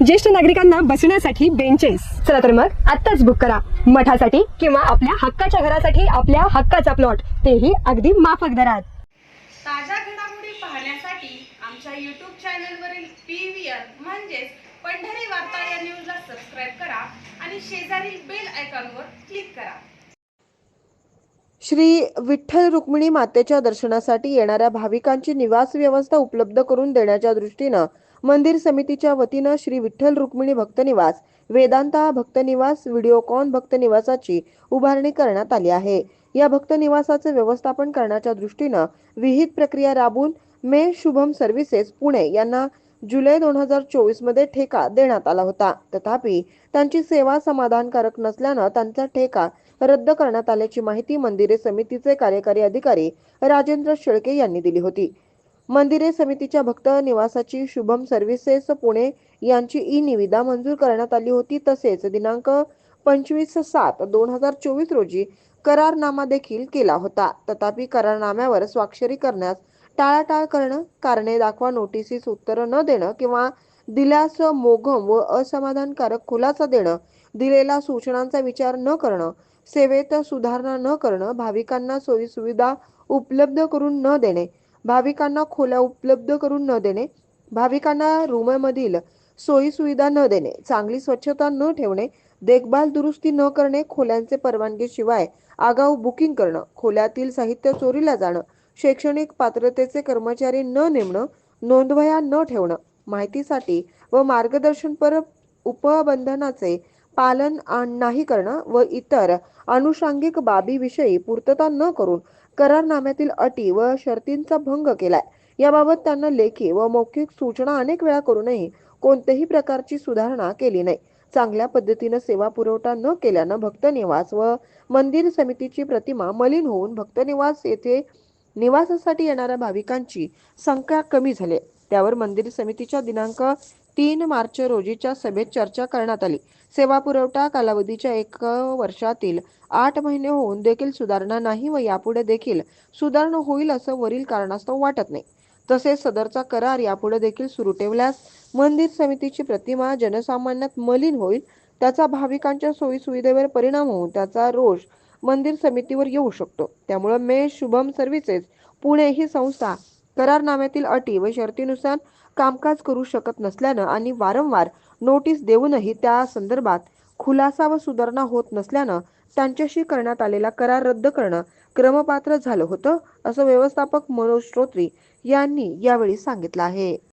ज्येष्ठ नागरिकांना बसण्यासाठी बेंचेस चला तर मग आत्ताच बुक करा. मठासाठी किंवा आपल्या हक्काच्या घरासाठी आपल्या हक्काचा प्लॉट तेही अगदी माफक दरात. ताज्या घडामोडी पाहण्यासाठी आमच्या यूट्यूब चॅनलवरील पी व्ही आर म्हणजेच पंढरी वार्ता या न्यूजला सबस्क्राईब करा आणि शेजारील बेल आयकॉनवर क्लिक करा. श्री विठ्ठल रुक्मिणी मातेच्या दर्शनासाठी येणाऱ्या भाविकांची निवास व्यवस्था उपलब्ध करून देण्याच्या दृष्टीनं मंदिर समितीच्या वतीनं श्री विठ्ठल रुक्मिणी भक्तनिवास वेदांता भक्तनिवास व्हिडिओकॉन भक्तनिवासाची उभारणी करण्यात आली आहे. या भक्तनिवासाचे व्यवस्थापन करण्याच्या दृष्टीनं विहित प्रक्रिया राबून मे शुभम सर्व्हिसेस पुणे यांना जुलै दोन हजार चोवीसमध्ये ठेका देण्यात आला होता. तथापि त्यांची सेवा समाधानकारक नसल्यानं त्यांचा ठेका रद्द करण्यात आल्याची माहिती मंदिरे समितीचे कार्यकारी अधिकारी राजेंद्र शेळके यांनी दिली होती. मंदिरे समितीच्या भक्त निवासाची शुभम सर्व्हिसेस पुणे यांची ई निविदा मंजूर करण्यात आली होती. तसेच दिनांक पंचवीस सात दोन हजार चोवीस रोजी करारनामा देखील केला होता. तथापि करारनाम्यावर स्वाक्षरी करण्यास टाळाटाळ करणं कारणे दाखवा नोटिसीस उत्तर न देणं किंवा दिल्यास मोघम व असमाधानकारक खुलासा देणं दिलेल्या सूचनांचा विचार न करणं सेवेत सुधारणा न करणं भाविकांना सोयी सुविधा उपलब्ध करून न देणे भाविकांना खोल्या उपलब्ध करून न देणे भाविकांना रूममधील सोयी सुविधा न देणे चांगली स्वच्छता न ठेवणे देखभाल दुरुस्ती न करणे खोल्यांचे परवानगीशिवाय आगाऊ बुकिंग करणं खोल्यातील साहित्य चोरीला जाणं शैक्षणिक पात्रतेचे कर्मचारी न नेमणं नोंदवया न ठेवणं माहितीसाठी व मार्गदर्शनपर उपबंधनाचे पालन नाही करणं व इतर अनुषंगिक बाबीविषयी पूर्तता न करून करारनाम्यातील अटी व शर्तींचा भंग केलाय. याबाबत त्यांना लेखी व मौखिक सूचना अनेक वेळा करूनही कोणत्याही प्रकारची सुधारणा केली नाही. चांगल्या पद्धतीनं सेवा पुरवठा न केल्यानं भक्त निवास व मंदिर समितीची प्रतिमा मलिन होऊन भक्त निवास येथे निवासासाठी येणाऱ्या भाविकांची संख्या कमी झाली त्यावर मंदिर समितीच्या दिनांक तीन मार्च रोजीच्या सभेत चर्चा करण्यात आली. सेवा पुरवठा कालावधीच्या एक वर्षातील आठ महिने होऊन देखील सुधारणा नाही व यापुढे देखील सुधारणा होईल असं वरील कारणास्तव वाटत नाही. तसेच सदरचा करार यापुढे देखील सुरू ठेवल्यास मंदिर समितीची प्रतिमा जनसामान्यात मलिन होईल त्याचा भाविकांच्या सोयी सुविधेवर परिणाम होऊन त्याचा रोष मंदिर समितीवर येऊ शकतो. त्यामुळे मे शुभम सर्व्हिसेस पुणे ही संस्था करारनाम्यातील अटी व शर्तीनुसार कामकाज करू शकत नसल्यानं आणि वारंवार नोटीस देऊनही त्या संदर्भात खुलासा व सुधारणा होत नसल्यानं त्यांच्याशी करण्यात आलेला करार रद्द करणं क्रमपात्र झालं होतं असं व्यवस्थापक मनोज श्रोत्री यांनी यावेळी सांगितलं आहे.